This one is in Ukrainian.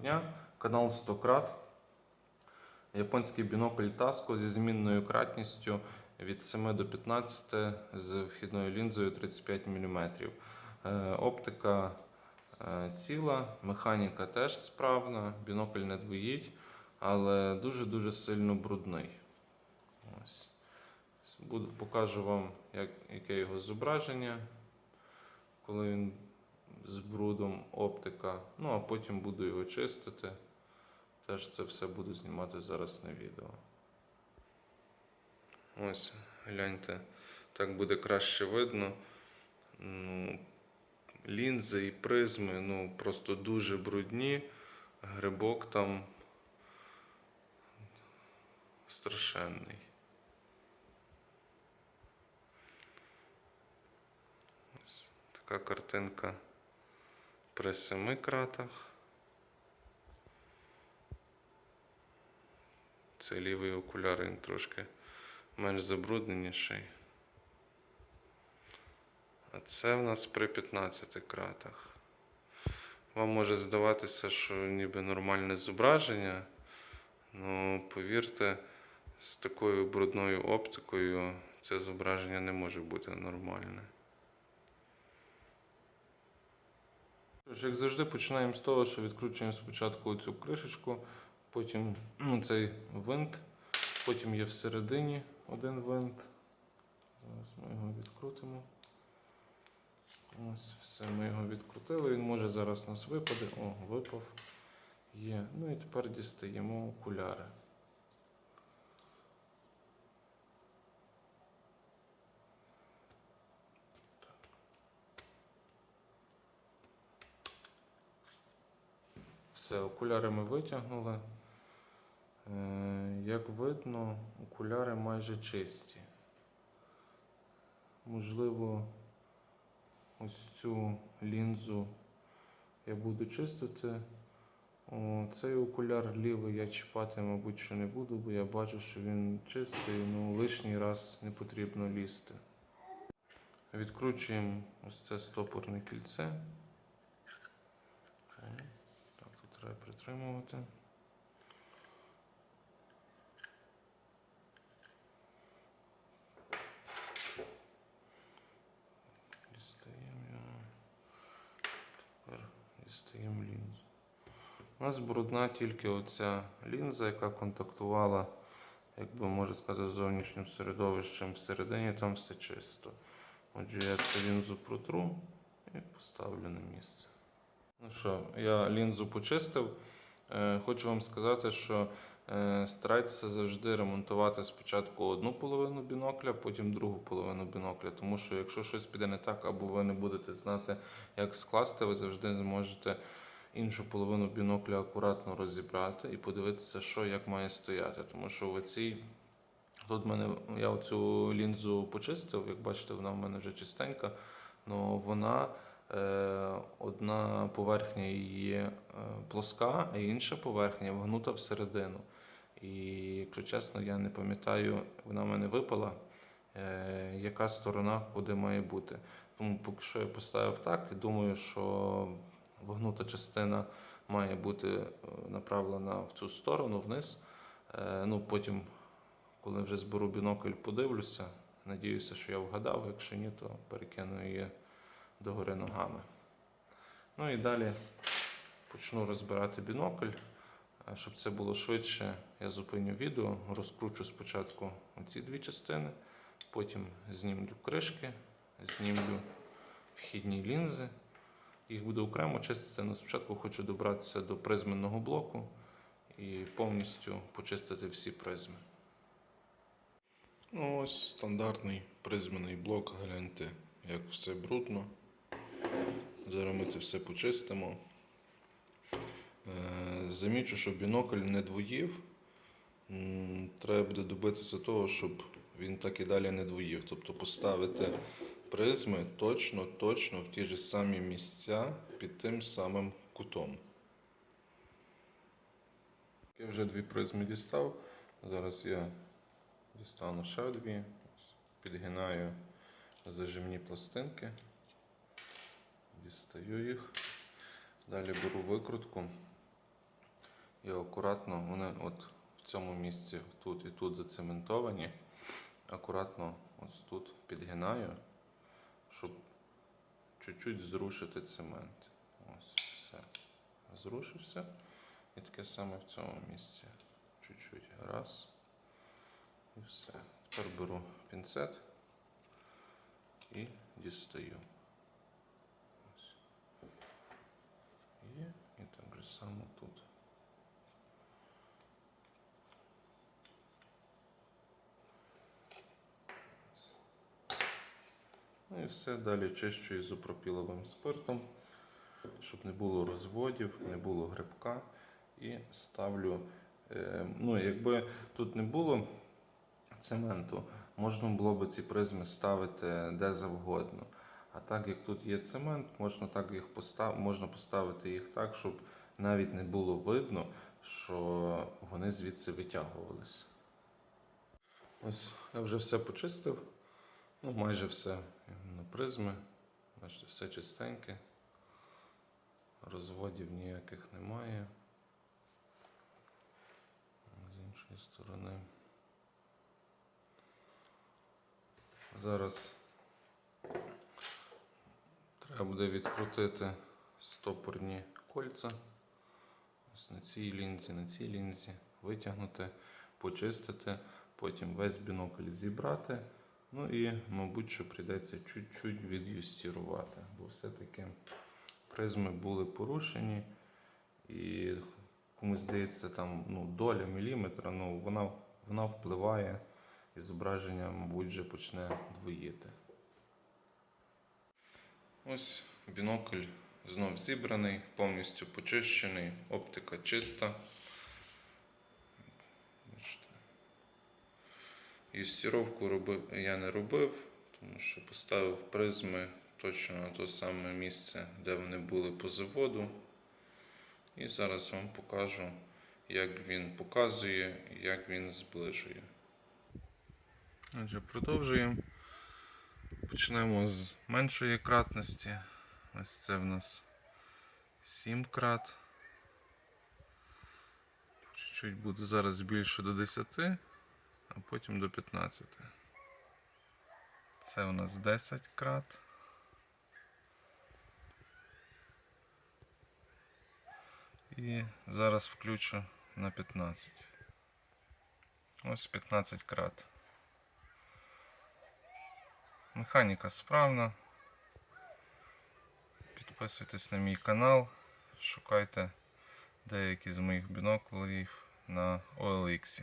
дня, канал Стократ. Японський бінокль Tasco зі змінною кратністю від 7 до 15 з вхідною лінзою 35 мм. Оптика е, ціла, механіка теж справна, бінокль не двоїть, але дуже-дуже сильно брудний. Ось. Покажу вам, як, яке його зображення, коли він з брудом оптика. Ну, а потім буду його чистити. Теж це все буду знімати зараз на відео. Ось, гляньте, так буде краще видно. Ну, лінзи і призми ну, просто дуже брудні. Грибок там страшенний. Ось така картинка при семи кратах. Це лівий окуляр, він трошки менш забрудненіший. А це в нас при 15 кратах. Вам може здаватися, що ніби нормальне зображення, але повірте, з такою брудною оптикою це зображення не може бути нормальне. Як завжди, починаємо з того, що відкручуємо спочатку цю кришечку, потім ну, цей винт, потім є всередині один винт. Зараз ми його відкрутимо. Ось, все, ми його відкрутили. Він може зараз у нас випаде. О, випав. Є. Ну і тепер дістаємо окуляри. Все, окуляри ми витягнули. Е, Як видно, окуляри майже чисті. Можливо, ось цю лінзу я буду чистити. О, цей окуляр лівий я чіпати, мабуть, що не буду, бо я бачу, що він чистий, ну лишній раз не потрібно лізти. Відкручуємо ось це стопорне кільце. Треба притримувати. Дістаємо. Тепер дістаємо лінзу. У нас брудна тільки оця лінза, яка контактувала, як би можна сказати, з зовнішнім середовищем. Всередині там все чисто. Отже, я цю лінзу протру і поставлю на місце. Ну що, я лінзу почистив. Е, Хочу вам сказати, що е, старайтеся завжди ремонтувати спочатку одну половину бінокля, потім другу половину бінокля. Тому що якщо щось піде не так, або ви не будете знати, як скласти, ви завжди зможете іншу половину бінокля акуратно розібрати і подивитися, що як має стояти. Тому що в цій тут мене я оцю лінзу почистив, як бачите, вона в мене вже чистенька, але вона. Е, Одна поверхня її е, плоска, а інша поверхня вгнута всередину. І, якщо чесно, я не пам'ятаю, вона в мене випала, е, яка сторона куди має бути. Тому поки що я поставив так і думаю, що вогнута частина має бути направлена в цю сторону вниз. Ну, Потім, коли вже зберу бінокль, подивлюся. Надіюся, що я вгадав. Якщо ні, то перекину її догори ногами. Ну і далі почну розбирати бінокль. Е, Щоб це було швидше, я зупиню відео, розкручу спочатку ці дві частини, потім знімлю кришки, знімлю вхідні лінзи. Їх буду окремо чистити, але спочатку хочу добратися до призменного блоку і повністю почистити всі призми. Ну, ось стандартний призменний блок. Гляньте, як все брудно. Зараз ми це все почистимо. Е, Замічу, що бінокль не двоїв. Треба буде добитися того, щоб він так і далі не двоїв. Тобто поставити призми точно, точно в ті ж самі місця під тим самим кутом. Я вже дві призми дістав. Зараз я дістану ще дві. Підгинаю зажимні пластинки. Дістаю їх. Далі беру викрутку. І акуратно вони от в цьому місці тут і тут зацементовані. Акуратно ось тут підгинаю, щоб чуть-чуть зрушити цемент. Ось все. Зрушився. І таке саме в цьому місці. Чуть-чуть. Раз. І все. Тепер беру пінцет і дістаю. Ось. Є. І так само тут. Ну і все далі чищу ізопропіловим спиртом, щоб не було розводів, не було грибка. І ставлю, е, ну якби тут не було цементу, можна було б ці призми ставити де завгодно. А так як тут є цемент, можна так їх постав... можна поставити їх так, щоб навіть не було видно, що вони звідси витягувалися. Ось я вже все почистив. Ну, майже все на призми. Бачите, все чистеньке. Розводів ніяких немає. З іншої сторони. Зараз треба буде відкрутити стопорні кольця. Ось на цій лінзі, на цій лінзі, витягнути, почистити, потім весь бінокль зібрати. Ну і, мабуть, що прийдеться чуть-чуть від'юстірувати, бо все-таки призми були порушені, і комусь здається, там ну, доля міліметра, ну, вона, вона впливає, і зображення, мабуть, вже почне двоїти. Ось бінокль знов зібраний, повністю почищений, оптика чиста. Бачите. Юстіровку роби, я не робив, тому що поставив призми точно на те саме місце, де вони були по заводу. І зараз вам покажу, як він показує і як він зближує. Отже, продовжуємо. Почнемо з меншої кратності. Ось це в нас 7 крат. Чуть-чуть буду зараз збільшу до 10, а потім до 15. Це у нас 10 крат. І зараз включу на 15. Ось 15 крат. Механіка справна. Підписуйтесь на мій канал, шукайте деякі з моїх біноклів на OLX.